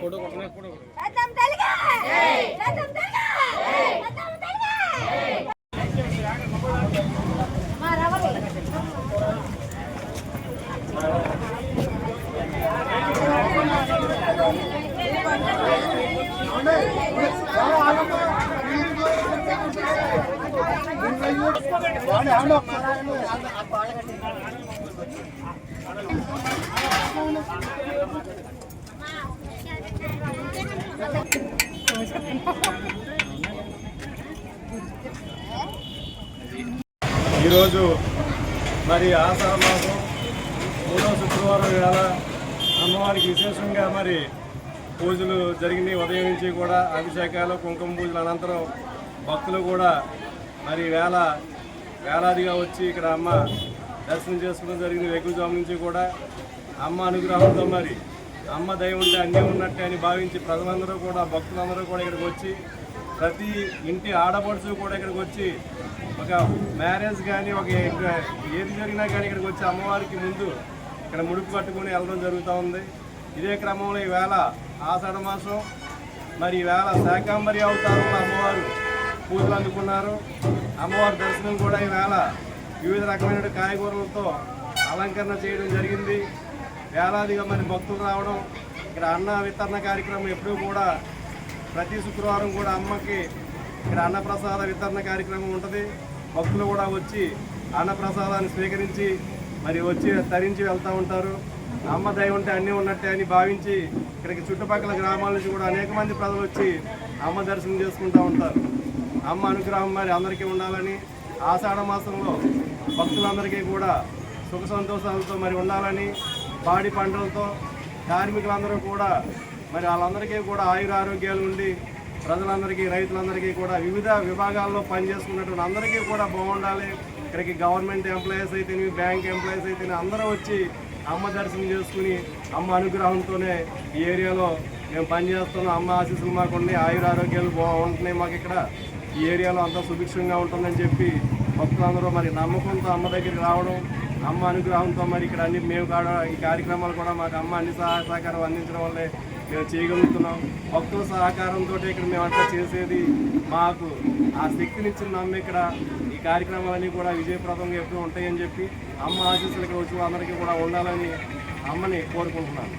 ఏ పెద్దం తల్లికి ఏ పెద్దం తల్లికి ఏ పెద్దం తల్లికి ఏ పెద్దం తల్లికి రథం తెలుగు రథం తెలుగు రథం తెలుగు మా రవలి ఈరోజు మరి ఆషాఢ మాసం శుక్రవారం వేళ అమ్మవారికి విశేషంగా మరి పూజలు జరిగినాయి ఉదయం నుంచి కూడా అభిషేకాలు కుంకుమ పూజలు అనంతరం భక్తులు కూడా మరి వేళ వేలాదిగా వచ్చి ఇక్కడ అమ్మ దర్శనం చేసుకోవడం జరిగింది. వెకుజాము నుంచి కూడా అమ్మ అనుగ్రహంతో మరి అమ్మ దయ ఉంటే అన్నీ ఉన్నట్టే అని భావించి ప్రజలందరూ కూడా భక్తులందరూ కూడా ఇక్కడికి వచ్చి ప్రతి ఇంటి ఆడపడుచు కూడా ఇక్కడికి వచ్చి ఒక మ్యారేజ్ కానీ ఒక ఏది జరిగినా కానీ ఇక్కడికి వచ్చి అమ్మవారికి ముందు ఇక్కడ ముడుపు కట్టుకుని వెళ్ళడం జరుగుతూ ఉంది. ఇదే క్రమంలో ఈవేళ ఆషాఢ మాసం. మరి ఈవేళ శాకాంబరి అవతారంలో అమ్మవారు పూజలు అందుకున్నారు. అమ్మవారి దర్శనం కూడా ఈవేళ వివిధ రకమైన కాయగూరలతో అలంకరణ చేయడం జరిగింది. వేలాదిగా మరి భక్తులు రావడం ఇక్కడ అన్న వితరణ కార్యక్రమం ఎప్పుడూ కూడా ప్రతి శుక్రవారం కూడా అమ్మకి ఇక్కడ అన్నప్రసాద వితరణ కార్యక్రమం ఉంటుంది. భక్తులు కూడా వచ్చి అన్నప్రసాదాన్ని స్వీకరించి మరి వచ్చి తరించి వెళ్తూ ఉంటారు. అమ్మ దయ ఉంటే అన్నీ ఉన్నట్టే అని భావించి ఇక్కడికి చుట్టుపక్కల గ్రామాల నుంచి కూడా అనేక మంది ప్రజలు వచ్చి అమ్మ దర్శనం చేసుకుంటూ ఉంటారు. అమ్మ అనుగ్రహం మరి అందరికీ ఉండాలని ఆషాఢ మాసంలో భక్తులందరికీ కూడా సుఖ సంతోషాలతో మరి ఉండాలని పాడి పంటలతో కార్మికులందరూ కూడా మరి వాళ్ళందరికీ కూడా ఆయుర ఆరోగ్యాలు ఉండి ప్రజలందరికీ రైతులందరికీ కూడా వివిధ విభాగాల్లో పనిచేసుకున్నటువంటి అందరికీ కూడా బాగుండాలి. ఇక్కడికి గవర్నమెంట్ ఎంప్లాయీస్ అయితేనే బ్యాంక్ ఎంప్లాయీస్ అయితేనే అందరూ వచ్చి అమ్మ దర్శనం చేసుకుని అమ్మ అనుగ్రహంతోనే ఈ ఏరియాలో మేము పనిచేస్తున్నాం. అమ్మ ఆశీస్సులు మాకు ఉండి ఆయుర ఆరోగ్యాలు బాగుంటున్నాయి మాకు ఇక్కడ. ఈ ఏరియాలో అంతా సుభిక్షంగా ఉంటుందని చెప్పి భక్తులందరూ మరి నమ్మకంతో అమ్మ దగ్గరికి రావడం అమ్మ అనుగ్రహంతో మరి ఇక్కడ అన్ని మేము కూడా ఈ కార్యక్రమాలు కూడా మాకు అమ్మ అన్ని సహాయ సహకారం అందించడం వల్లే మేము చేయగలుగుతున్నాం. భక్తుల సహకారంతో ఇక్కడ మేము అంతా చేసేది మాకు ఆ శక్తినిచ్చిన అమ్మ ఇక్కడ ఈ కార్యక్రమాలన్నీ కూడా విజయప్రదంగా ఎప్పుడూ ఉంటాయని చెప్పి అమ్మ ఆశీస్సులు ఇక్కడ వచ్చి అందరికీ కూడా ఉండాలని అమ్మని కోరుకుంటున్నాను.